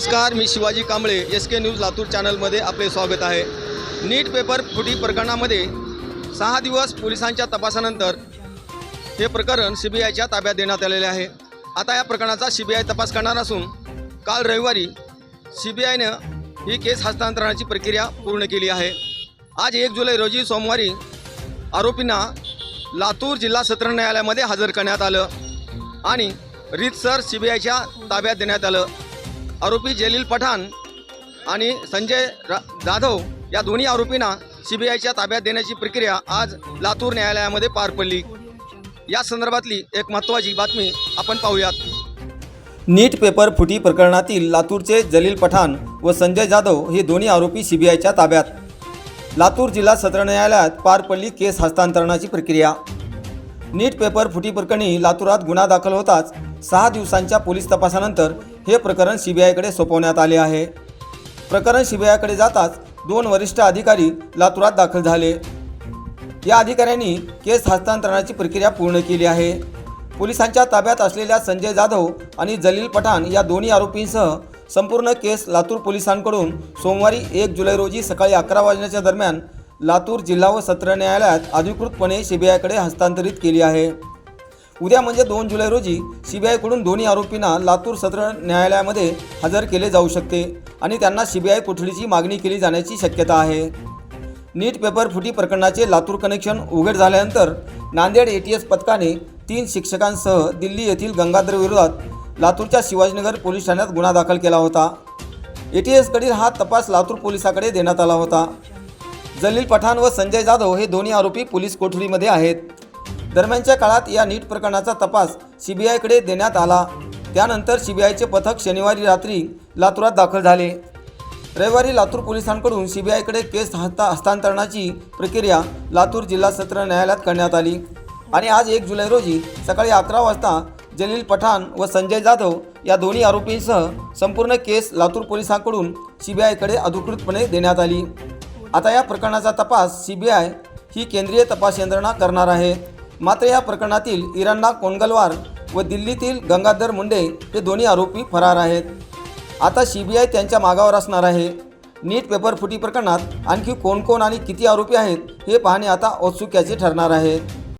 नमस्कार मी Shivaji Kamble S K news Latur चॅनलमध्ये आपले स्वागत आहे. नीट पेपर फुटी प्रकरणामध्ये सहा दिवस पोलिसांच्या तपासानंतर हे प्रकरण सी बी आयच्या ताब्यात देण्यात आलेले आहे. आता या प्रकरणाचा सी बी आय तपास करणार असून काल रविवारी सी बी आयनं ही केस हस्तांतरणाची प्रक्रिया पूर्ण केली आहे. आज एक जुलै रोजी सोमवारी आरोपींना लातूर जिल्हा सत्र न्यायालयामध्ये हजर करण्यात आलं आणि रीतसर सी बी आयच्या ताब्यात देण्यात आलं. आरोपी जलील पठाण आणि संजय रा जाधव या दोन्ही आरोपींना सी बी आयच्या ताब्यात देण्याची प्रक्रिया आज लातूर न्यायालयामध्ये पार पडली. या संदर्भातली एक महत्त्वाची बातमी आपण पाहूयात. नीट पेपर फुटी प्रकरणातील लातूरचे जलील पठाण व संजय जाधव हे दोन्ही आरोपी सी बी आयच्या ताब्यात. लातूर जिल्हा सत्र न्यायालयात पार पडली केस हस्तांतरणाची प्रक्रिया. नीट पेपर फुटी प्रकरणी लातूरात गुन्हा दाखल होताच सहा दिवसांच्या पोलीस तपासानंतर हे प्रकरण सी बी आयकडे सोपवण्यात आले आहे. प्रकरण सी बी आयकडे जाताच दोन वरिष्ठ अधिकारी लातूरात दाखल झाले. या अधिकाऱ्यांनी केस हस्तांतरणाची प्रक्रिया पूर्ण केली आहे. पोलिसांच्या ताब्यात असलेल्या संजय जाधव आणि जलील पठाण या दोन्ही आरोपींसह संपूर्ण केस लातूर पोलिसांकडून सोमवारी एक जुलै रोजी सकाळी अकरा वाजण्याच्या दरम्यान लातूर जिल्हा व सत्र न्यायालयात अधिकृतपणे सीबीआयकडे हस्तांतरित केली आहे. उद्या म्हणजे दोन जुलै रोजी सीबीआयकडून दोन्ही आरोपींना लातूर सत्र न्यायालयामध्ये हजर केले जाऊ शकते आणि त्यांना सीबीआय कोठडीची मागणी केली जाण्याची शक्यता आहे. नीट पेपर फुटी प्रकरणाचे लातूर कनेक्शन उघड झाल्यानंतर नांदेड ए टी एस पथकाने तीन शिक्षकांसह दिल्ली येथील गंगाधरविरोधात लातूरच्या शिवाजीनगर पोलीस ठाण्यात गुन्हा दाखल केला होता. ए टी एसकडील हा तपास लातूर पोलिसाकडे देण्यात आला होता. जलील पठाण व संजय जाधव हे दोन्ही आरोपी पोलीस कोठडीमध्ये आहेत. दरम्यानच्या काळात या नीट प्रकरणाचा तपास सी बी आयकडे देण्यात आला. त्यानंतर सी बी आयचे पथक शनिवारी रात्री लातूरात दाखल झाले. रविवारी लातूर पोलिसांकडून सी बी आयकडे केस हस्ता हस्तांतरणाची प्रक्रिया लातूर जिल्हा सत्र न्यायालयात करण्यात आली. आणि आज एक जुलै रोजी सकाळी अकरा वाजता जलील पठाण व संजय जाधव या दोन्ही आरोपींसह संपूर्ण केस लातूर पोलिसांकडून सी बी आयकडे अधिकृतपणे देण्यात आली. आता या प्रकरणाचा तपास सी बी आय ही केंद्रीय तपास यंत्रणा करणार आहे. मात्र या प्रकरणातील इराणा कोंगलवार व दिल्लीतील गंगाधर मुंडे हे दोन्ही आरोपी फरार आहेत. आता सी बी आय त्यांच्या मागावर असणार आहे. नीट पेपर फुटी प्रकरणात आणखी कोण कोण आणि किती आरोपी आहेत हे पाहणे आता औत्सुक्याचे ठरणार आहे.